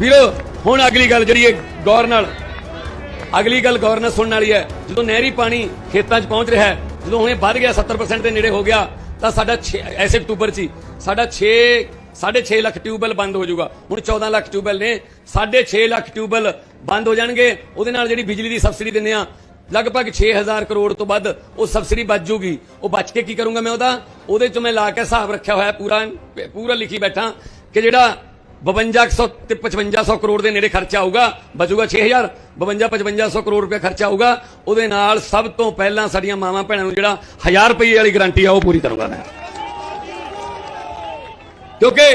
ਵੀਰੋ, ਹੁਣ ਅਗਲੀ ਗੱਲ ਜਿਹੜੀ ਹੈ, ਗੌਰ ਨਾਲ। ਅਗਲੀ ਗੱਲ ਗੌਰ ਨਾਲ ਸੁਣਨ ਵਾਲੀ ਹੈ। ਜਦੋਂ ਨਹਿਰੀ ਪਾਣੀ ਖੇਤਾਂ 'ਚ ਪਹੁੰਚ ਰਿਹਾ ਹੈ, ਜਦੋਂ ਹੁਣੇ ਵੱਧ ਗਿਆ 70% ਦੇ ਨੇੜੇ ਹੋ ਗਿਆ, ਤਾਂ ਸਾਡਾ ਛੇ- ਐਸੇ ਅਕਤੂਬਰ 'ਚ ਹੀ ਸਾਡਾ 6 6.5 ਲੱਖ ਟਿਊਬਵੈਲ ਬੰਦ ਹੋ ਜਾਊਗਾ। ਹੁਣ 14 ਲੱਖ ਟਿਊਬਵੈਲ ਨੇ 6.5 ਲੱਖ ਟਿਊਬਵੈਲ ਬੰਦ ਹੋ ਜਾਣਗੇ। ਉਹਦੇ ਨਾਲ ਜਿਹੜੀ ਬਿਜਲੀ ਦੀ ਸਬਸਿਡੀ ਦਿੰਦੇ ਆ ਲਗਭਗ 6000 ਕਰੋੜ ਤੋਂ ਵੱਧ ਉਹ ਸਬਸਿਡੀ ਬਚ ਜੂਗੀ ਉਹ ਬਚ ਕੇ ਕੀ ਕਰੂੰਗਾ ਮੈਂ ਉਹਦਾ? ਉਹਦੇ 'ਚ ਮੈਂ ਲਾ ਕੇ ਹਿਸਾਬ ਰੱਖਿਆ ਹੋਇਆ ਪੂਰਾ ਪੂਰਾ ਲਿਖੀ ਬੈਠਾ ਕਿ ਜਿਹੜਾ 5200 ਤੇ 5500 ਕਰੋੜ ਦੇ ਨੇੜੇ ਖਰਚਾ ਆਊਗਾ, ਬਚੂਗਾ 6000 52 5500 ਕਰੋੜ ਰੁਪਏ ਖਰਚਾ ਆਊਗਾ, ਉਹਦੇ ਨਾਲ ਸਭ ਤੋਂ ਪਹਿਲਾਂ ਸਾਡੀਆਂ ਮਾਵਾਂ ਭੈਣਾਂ ਨੂੰ ਜਿਹੜਾ 1000 ਰੁਪਏ ਵਾਲੀ ਗਾਰੰਟੀ ਆ, ਉਹ ਪੂਰੀ ਕਰੂੰਗਾ ਮੈਂ। ਕਿਉਂਕਿ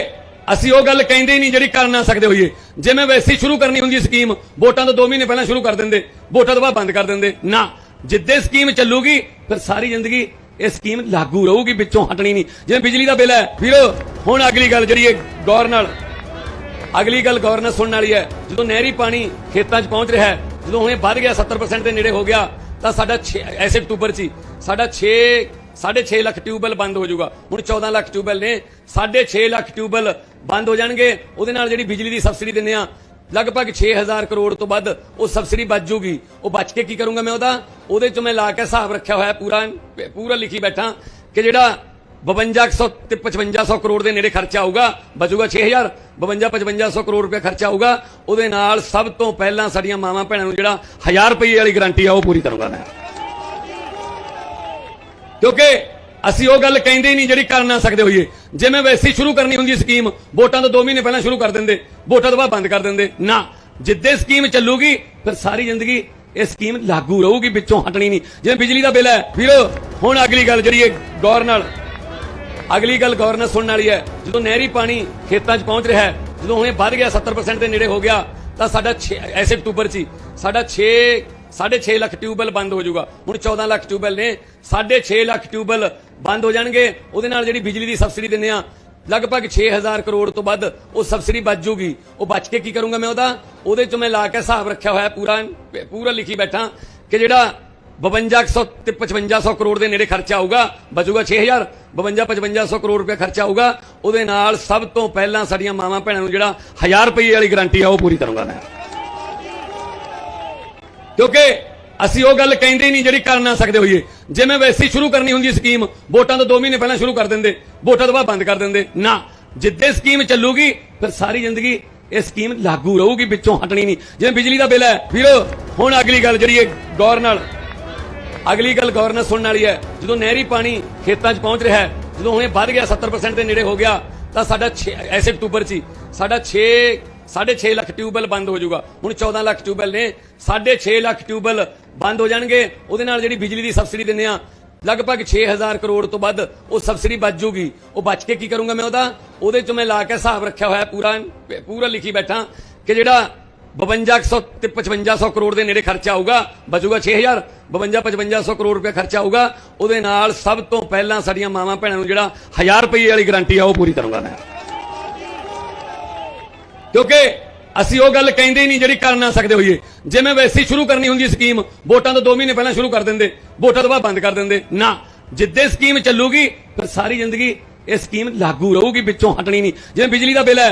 ਅਸੀਂ ਉਹ ਗੱਲ ਕਹਿੰਦੇ ਨਹੀਂ ਜਿਹੜੀ ਕਰ ਨਾ ਸਕਦੇ ਹੋਈਏ। ਜਿਵੇਂ ਮੈਂ ਵੈਸੀ ਸ਼ੁਰੂ ਕਰਨੀ ਹੁੰਦੀ ਸਕੀਮ, ਵੋਟਾਂ ਤੋਂ 2 ਮਹੀਨੇ ਪਹਿਲਾਂ ਸ਼ੁਰੂ ਕਰ ਦਿੰਦੇ, ਵੋਟਾਂ ਤੋਂ ਬਾਅਦ ਬੰਦ ਕਰ ਦਿੰਦੇ, ਨਾ। ਜਿੱਦੇ ਸਕੀਮ ਚੱਲੂਗੀ, ਫਿਰ ਸਾਰੀ ਜ਼ਿੰਦਗੀ ਇਹ ਸਕੀਮ ਲਾਗੂ ਰਹੂਗੀ, ਵਿੱਚੋਂ ਹਟਣੀ ਨਹੀਂ। ਜਿਵੇਂ ਬਿਜਲੀ ਦਾ ਬਿੱਲ ਹੈ, ਵੀਰੋ, ਹੁਣ ਅਗਲੀ ਗੱਲ ਜਿਹੜੀ ਹੈ, ਗੌਰ ਨਾਲ ਅਗਲੀ ਗੱਲ ਗੌਰ ਨਾਲ ਸੁਣਨ ਵਾਲੀ ਹੈ। ਜਦੋਂ ਨਹਿਰੀ ਪਾਣੀ ਖੇਤਾਂ 'ਚ ਪਹੁੰਚ ਰਿਹਾ ਹੈ, ਜਦੋਂ ਹੁਣੇ ਵੱਧ ਗਿਆ 70% ਦੇ ਨੇੜੇ ਹੋ ਗਿਆ, ਤਾਂ ਸਾਡਾ ਛੇ- ਐਸੇ ਅਕਤੂਬਰ 'ਚ ਹੀ ਸਾਡਾ 6 6.5 ਲੱਖ ਟਿਊਬਵੈਲ ਬੰਦ ਹੋ ਜਾਊਗਾ। ਹੁਣ 14 ਲੱਖ ਟਿਊਬਵੈਲ ਨੇ 6.5 ਲੱਖ ਟਿਊਬਵੈਲ ਬੰਦ ਹੋ ਜਾਣਗੇ। ਉਹਦੇ ਨਾਲ ਜਿਹੜੀ ਬਿਜਲੀ ਦੀ ਸਬਸਿਡੀ ਦਿੰਦੇ ਆ ਲਗਭਗ 6000 ਕਰੋੜ ਤੋਂ ਵੱਧ ਉਹ ਸਬਸਿਡੀ ਬਚ ਜੂਗੀ ਉਹ ਬਚ ਕੇ ਕੀ ਕਰੂੰਗਾ ਮੈਂ ਉਹਦਾ? ਉਹਦੇ 'ਚ ਮੈਂ ਲਾ ਕੇ ਹਿਸਾਬ ਰੱਖਿਆ ਹੋਇਆ ਪੂਰਾ ਪੂਰਾ ਲਿਖੀ ਬੈਠਾ ਕਿ ਜਿਹੜਾ 5200 ਤੇ 5500 ਕਰੋੜ ਦੇ ਨੇੜੇ ਖਰਚਾ ਆਊਗਾ, ਬਚੂਗਾ 6000 52 5500 ਕਰੋੜ ਰੁਪਏ ਖਰਚਾ ਆਊਗਾ, ਉਹਦੇ ਨਾਲ ਸਭ ਤੋਂ ਪਹਿਲਾਂ ਸਾਡੀਆਂ ਮਾਵਾਂ ਭੈਣਾਂ ਨੂੰ ਜਿਹੜਾ 1000 ਰੁਪਏ ਵਾਲੀ ਗਾਰੰਟੀ ਆ, ਉਹ ਪੂਰੀ ਕਰੂੰਗਾ ਮੈਂ। ਕਿਉਂਕਿ ਅਸੀਂ ਉਹ ਗੱਲ ਕਹਿੰਦੇ ਹੀ ਨਹੀਂ ਜਿਹੜੀ ਕਰ ਨਾ ਸਕਦੇ ਹੋਈਏ। ਜੇ ਮੈਂ ਵੈਸੀ ਸ਼ੁਰੂ ਕਰਨੀ ਹੁੰਦੀ ਸਕੀਮ, ਵੋਟਾਂ ਤੋਂ 2 ਮਹੀਨੇ ਪਹਿਲਾਂ ਸ਼ੁਰੂ ਕਰ ਦਿੰਦੇ, ਵੋਟਾਂ ਤੋਂ ਬਾਅਦ ਬੰਦ ਕਰ ਦਿੰਦੇ। ਨਾ, ਜਿੱਦੇ ਸਕੀਮ ਚੱਲੂਗੀ, ਫਿਰ ਸਾਰੀ ਜ਼ਿੰਦਗੀ ਇਹ ਸਕੀਮ ਲਾਗੂ ਰਹੂਗੀ, ਵਿੱਚੋਂ ਹਟਣੀ ਨਹੀਂ। ਜਿਵੇਂ ਬਿਜਲੀ ਦਾ ਬਿੱਲ ਹੈ, ਵੀਰੋ, ਹੁਣ ਅਗਲੀ ਗੱਲ ਜਿਹੜੀ ਹੈ, ਗੌਰ ਨਾਲ ਅਗਲੀ ਗੱਲ ਗੌਰ ਨਾਲ ਸੁਣਨ ਵਾਲੀ ਹੈ, ਜਦੋਂ ਨਹਿਰੀ ਪਾਣੀ ਖੇਤਾਂ 'ਚ ਪਹੁੰਚ ਰਿਹਾ ਹੈ, ਜਦੋਂ ਹੁਣੇ ਵੱਧ ਗਿਆ 70% ਦੇ ਨੇੜੇ ਹੋ ਗਿਆ, ਤਾਂ ਸਾਡਾ ਛੇ- ਐਸੇ ਅਕਤੂਬਰ 'ਚ ਹੀ ਸਾਡਾ 6 6.5 ਲੱਖ ਟਿਊਬਵੈਲ ਬੰਦ ਹੋ ਜਾਊਗਾ। ਹੁਣ 14 ਲੱਖ ਟਿਊਬਵੈਲ ਨੇ 6.5 ਲੱਖ ਟਿਊਬਵੈਲ ਬੰਦ ਹੋ ਜਾਣਗੇ। ਉਹਦੇ ਨਾਲ ਜਿਹੜੀ ਬਿਜਲੀ ਦੀ ਸਬਸਿਡੀ ਦਿੰਦੇ ਆ ਲਗਭਗ 6000 ਕਰੋੜ ਤੋਂ ਵੱਧ ਉਹ ਸਬਸਿਡੀ ਬਚ ਜੂਗੀ ਉਹ ਬਚ ਕੇ ਕੀ ਕਰੂੰਗਾ ਮੈਂ ਉਹਦਾ? ਉਹਦੇ 'ਚ ਮੈਂ ਲਾ ਕੇ ਹਿਸਾਬ ਰੱਖਿਆ ਹੋਇਆ ਪੂਰਾ ਪੂਰਾ ਲਿਖੀ ਬੈਠਾ ਕਿ ਜਿਹੜਾ 5200 ਤੇ 5500 ਕਰੋੜ ਦੇ ਨੇੜੇ ਖਰਚਾ ਆਊਗਾ, ਬਚੂਗਾ 6000 52 5500 ਕਰੋੜ ਰੁਪਏ ਖਰਚਾ ਆਊਗਾ। ਉਹਦੇ ਨਾਲ ਸਭ ਤੋਂ ਪਹਿਲਾਂ ਸਾਡੀਆਂ ਮਾਵਾਂ ਭੈਣਾਂ ਨੂੰ ਜਿਹੜਾ 1000 ਰੁਪਏ ਵਾਲੀ ਗਾਰੰਟੀ ਆ, ਉਹ ਪੂਰੀ ਕਰੂੰਗਾ ਮੈਂ ਕਿਉਂਕਿ ਅਸੀਂ ਉਹ ਗੱਲ ਕਹਿੰਦੇ ਨਹੀਂ ਜਿਹੜੀ ਕਰ ਨਾ ਸਕਦੇ ਹੋਈਏ। ਜਿਵੇਂ ਮੈਂ ਵੈਸੀ ਸ਼ੁਰੂ ਕਰਨੀ ਹੁੰਦੀ ਸਕੀਮ, ਵੋਟਾਂ ਤੋਂ 2 ਮਹੀਨੇ ਪਹਿਲਾਂ ਸ਼ੁਰੂ ਕਰ ਦਿੰਦੇ, ਵੋਟਾਂ ਤੋਂ ਬਾਅਦ ਬੰਦ ਕਰ ਦਿੰਦੇ। ਨਾ, ਜਿੱਦੇ ਸਕੀਮ ਚੱਲੂਗੀ, ਫਿਰ ਸਾਰੀ ਜ਼ਿੰਦਗੀ ਇਹ ਸਕੀਮ ਲਾਗੂ ਰਹੂਗੀ, ਵਿੱਚੋਂ ਹਟਣੀ ਨਹੀਂ। ਜਿਵੇਂ ਬਿਜਲੀ ਦਾ ਬਿੱਲ ਹੈ, ਵੀਰੋ, ਹੁਣ ਅਗਲੀ ਗੱਲ ਜਿਹੜੀ ਹੈ, ਗੌਰ ਨਾਲ ਅਗਲੀ ਗੱਲ ਗੌਰ ਨਾਲ ਸੁਣਨ ਵਾਲੀ ਹੈ। ਜਦੋਂ ਨਹਿਰੀ ਪਾਣੀ ਖੇਤਾਂ 'ਚ ਪਹੁੰਚ ਰਿਹਾ ਹੈ, ਜਦੋਂ ਹੁਣੇ ਵੱਧ ਗਿਆ 70% ਦੇ ਨੇੜੇ ਹੋ ਗਿਆ, ਤਾਂ ਸਾਡਾ ਛੇ- ਐਸੇ ਅਕਤੂਬਰ 'ਚ ਹੀ ਸਾਡਾ 6 6.5 ਲੱਖ ਟਿਊਬਵੈਲ ਬੰਦ ਹੋ ਜਾਊਗਾ। ਹੁਣ 14 ਲੱਖ ਟਿਊਬਵੈਲ ਨੇ 6.5 ਲੱਖ ਟਿਊਬਵੈਲ ਬੰਦ ਹੋ ਜਾਣਗੇ। ਉਹਦੇ ਨਾਲ ਜਿਹੜੀ ਬਿਜਲੀ ਦੀ ਸਬਸਿਡੀ ਦਿੰਦੇ ਆ ਲਗਭਗ 6000 ਕਰੋੜ ਤੋਂ ਵੱਧ ਉਹ ਸਬਸਿਡੀ ਬਚ ਜੂਗੀ ਉਹ ਬਚ ਕੇ ਕੀ ਕਰੂੰਗਾ ਮੈਂ ਉਹਦਾ? ਉਹਦੇ 'ਚ ਮੈਂ ਲਾ ਕੇ ਹਿਸਾਬ ਰੱਖਿਆ ਹੋਇਆ ਪੂਰਾ ਪੂਰਾ ਲਿਖੀ ਬੈਠਾ ਕਿ ਜਿਹੜਾ 5200 ਤੇ 5500 ਕਰੋੜ ਦੇ ਨੇੜੇ ਖਰਚਾ ਆਊਗਾ, ਬਚੂਗਾ 6000 52 5500 ਕਰੋੜ ਰੁਪਏ ਖਰਚਾ ਆਊਗਾ, ਉਹਦੇ ਨਾਲ ਸਭ ਤੋਂ ਪਹਿਲਾਂ ਸਾਡੀਆਂ ਮਾਵਾਂ ਭੈਣਾਂ ਨੂੰ ਜਿਹੜਾ 1000 ਰੁਪਏ ਵਾਲੀ ਗਾਰੰਟੀ ਆ, ਉਹ ਪੂਰੀ ਕਰੂੰਗਾ ਮੈਂ। ਕਿਉਂਕਿ ਅਸੀਂ ਉਹ ਗੱਲ ਕਹਿੰਦੇ ਹੀ ਨਹੀਂ ਜਿਹੜੀ ਕਰ ਨਾ ਸਕਦੇ ਹੋਈਏ। ਜਿਵੇਂ ਮੈਂ ਵੈਸੀ ਸ਼ੁਰੂ ਕਰਨੀ ਹੁੰਦੀ ਸਕੀਮ, ਵੋਟਾਂ ਤੋਂ 2 ਮਹੀਨੇ ਪਹਿਲਾਂ ਸ਼ੁਰੂ ਕਰ ਦਿੰਦੇ, ਵੋਟਾਂ ਤੋਂ ਬਾਅਦ ਬੰਦ ਕਰ ਦਿੰਦੇ, ਨਾ। ਜਿੱਦੇ ਸਕੀਮ ਚੱਲੂਗੀ, ਫਿਰ ਸਾਰੀ ਜ਼ਿੰਦਗੀ ਇਹ ਸਕੀਮ ਲਾਗੂ ਰਹੂਗੀ, ਵਿੱਚੋਂ ਹਟਣੀ ਨਹੀਂ। ਜਿਵੇਂ ਬਿਜਲੀ ਦਾ ਬਿੱਲ ਹੈ